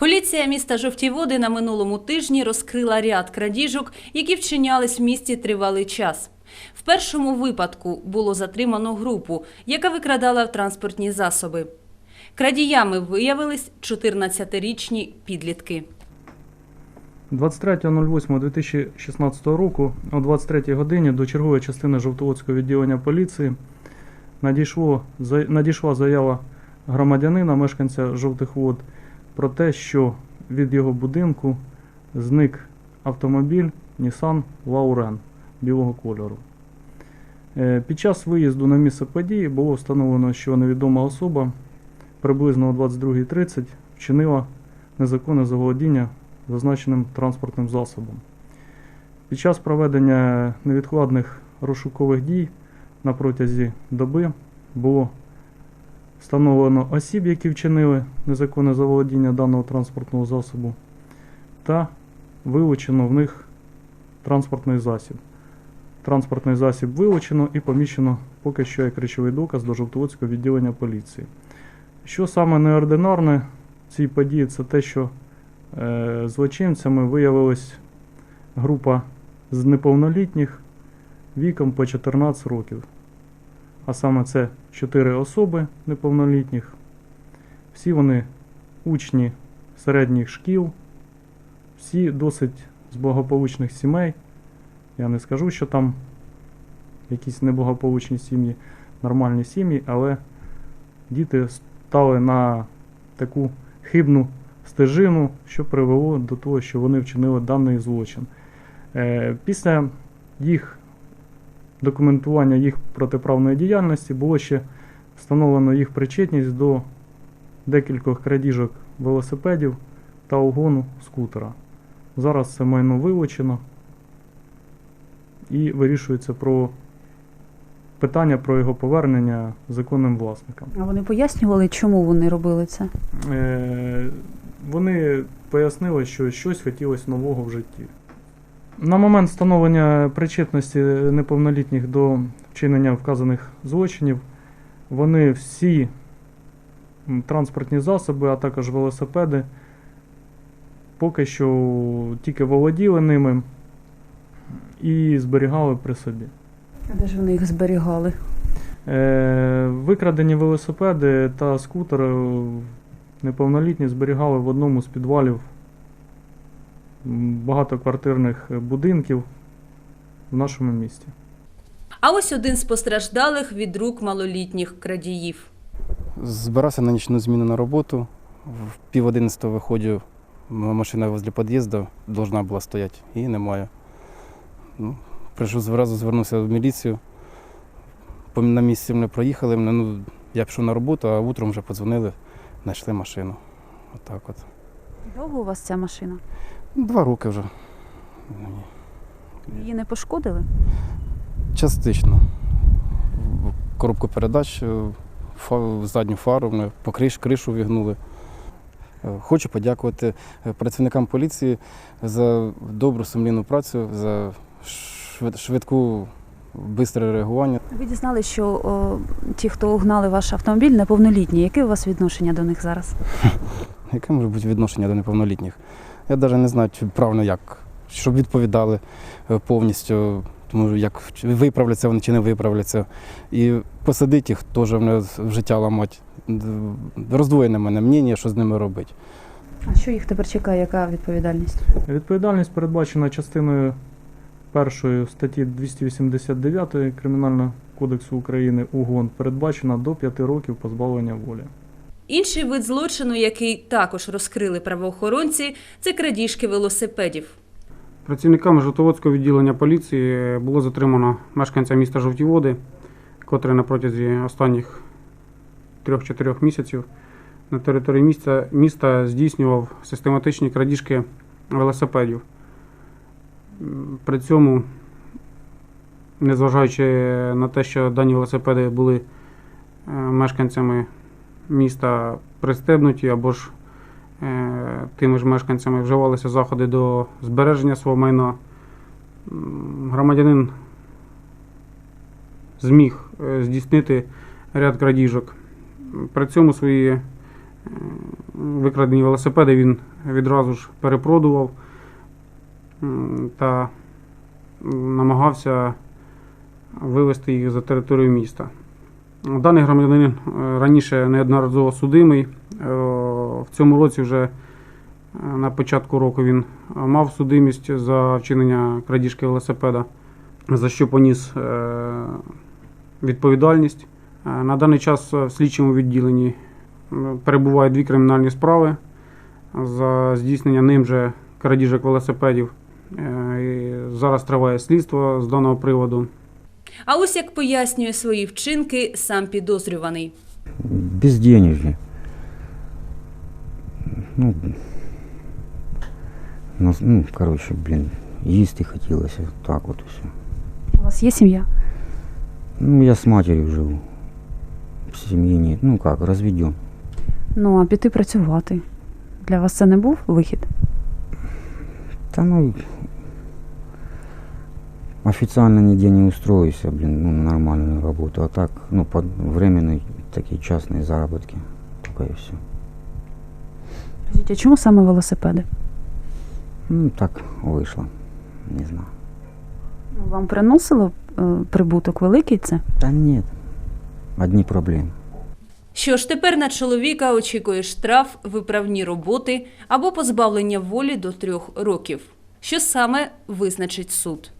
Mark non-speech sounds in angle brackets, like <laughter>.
Поліція міста Жовті Води на минулому тижні розкрила ряд крадіжок, які вчинялись в місті тривалий час. В першому випадку було затримано групу, яка викрадала транспортні засоби. Крадіями виявились 14-річні підлітки. 23.08.2016 року о 23 годині до чергової частини Жовтоводського відділення поліції надійшло, надійшла заява громадянина, мешканця Жовтих Вод, про те, що від його будинку зник автомобіль Nissan Lauren білого кольору. Е, Під час виїзду на місце події було встановлено, що невідома особа приблизно о 22.30 вчинила незаконне заволодіння зазначеним транспортним засобом. Під час проведення невідкладних розшукових дій на протязі доби було встановлено осіб, які вчинили незаконне заволодіння даного транспортного засобу, та вилучено в них транспортний засіб. Транспортний засіб вилучено і поміщено поки що як речовий доказ до Жовтоводського відділення поліції. Що саме неординарне в цій події, це те, що е, злочинцями виявилась група з неповнолітніх віком по 14 років. А саме це 4 особи неповнолітніх. Всі вони учні середніх шкіл, всі досить з благополучних сімей. Я не скажу, що там якісь неблагополучні сім'ї, нормальні сім'ї, але діти стали на таку хибну стежину, що привело до того, що вони вчинили даний злочин. Е, Після їх документування їх протиправної діяльності було ще встановлено їх причетність до декількох крадіжок велосипедів та угону скутера. Зараз це майно вилучено і вирішується про питання про його повернення законним власникам. А вони пояснювали, чому вони робили це? Е, Вони пояснили, що щось хотілося нового в житті. На момент встановлення причетності неповнолітніх до вчинення вказаних злочинів, вони всі транспортні засоби, а також велосипеди, поки що тільки володіли ними і зберігали при собі. А де ж вони їх зберігали? Е, Викрадені велосипеди та скутери неповнолітні зберігали в одному з підвалів багатоквартирних будинків в нашому місті. А ось один з постраждалих від рук малолітніх крадіїв. Збирався на нічну зміну на роботу. В пів одинадцятого виходжу, машина возле під'їзду должна була стояти, її немає. Ну, прийшов зразу звернувся в міліцію. На місці мене проїхали. Мене, ну, я пішов на роботу, а утром вже подзвонили, знайшли машину. Отак от. Довго у вас ця машина? Два роки вже. Її не пошкодили? Частично. Коробку передач, е, фа- задню фару, мене покриш, кришу вігнули. Е, Хочу подякувати е, працівникам поліції за добру сумлінну працю, за швид- швидку, бистре реагування. Ви дізнали, що о, ті, хто угнали ваш автомобіль, неповнолітні. Яке у вас відношення до них зараз? <laughs> Яке може бути відношення до неповнолітніх? Я навіть не знаю, чи правильно як, щоб відповідали е, повністю, тому як виправляться вони чи не виправляться. І посадити їх теж мене в життя ламати. Роздвоєне мене мнення, що з ними робити. А що їх тепер чекає? Яка відповідальність? Відповідальність передбачена частиною першої статті 289 Кримінального кодексу України УГОН передбачена до 5 років позбавлення волі. Інший вид злочину, який також розкрили правоохоронці, це крадіжки велосипедів. Працівниками Жовтоводського відділення поліції було затримано мешканця міста Жовті Води, котрий на протязі останніх 3-4 місяців на території міста, міста здійснював систематичні крадіжки велосипедів. При цьому, незважаючи на те, що дані велосипеди були е, мешканцями міста пристебнуті або ж е, тими ж мешканцями вживалися заходи до збереження свого майна. Громадянин зміг е, здійснити ряд крадіжок. При цьому свої Викрадені велосипеди він відразу ж перепродував та намагався вивезти їх за територію міста. Даний громадянин е, раніше неодноразово судимий. Е, В цьому році вже е, на початку року він мав судимість за вчинення крадіжки велосипеда, за що поніс відповідальність. На даний час в слідчому відділенні перебувають дві кримінальні справи за здійснення ним же крадіжок велосипедів. І Зараз триває слідство з даного приводу. А ось як пояснює свої вчинки сам підозрюваний. Безденежье. Ну, ну, короче, блин, їсти хотілося, так от все. У вас є сім'я? Ну, я с матерью живу. Семьи нет. Ну как, разведен. Ну, а піти працювати. Для вас це не був вихід? Да ну, официально нигде не устроюсь, блин, ну, на нормальную работу. А так, ну, под временные такие частные заработки. Только и все. Скажіть, а чому саме велосипеди? Ну, так вышло. Не знаю. Вам приносило е, прибуток великий це? Да нет. Одни проблемы. Що ж, тепер на чоловіка очікує штраф, виправні роботи або позбавлення волі до трьох років. Що саме визначить суд?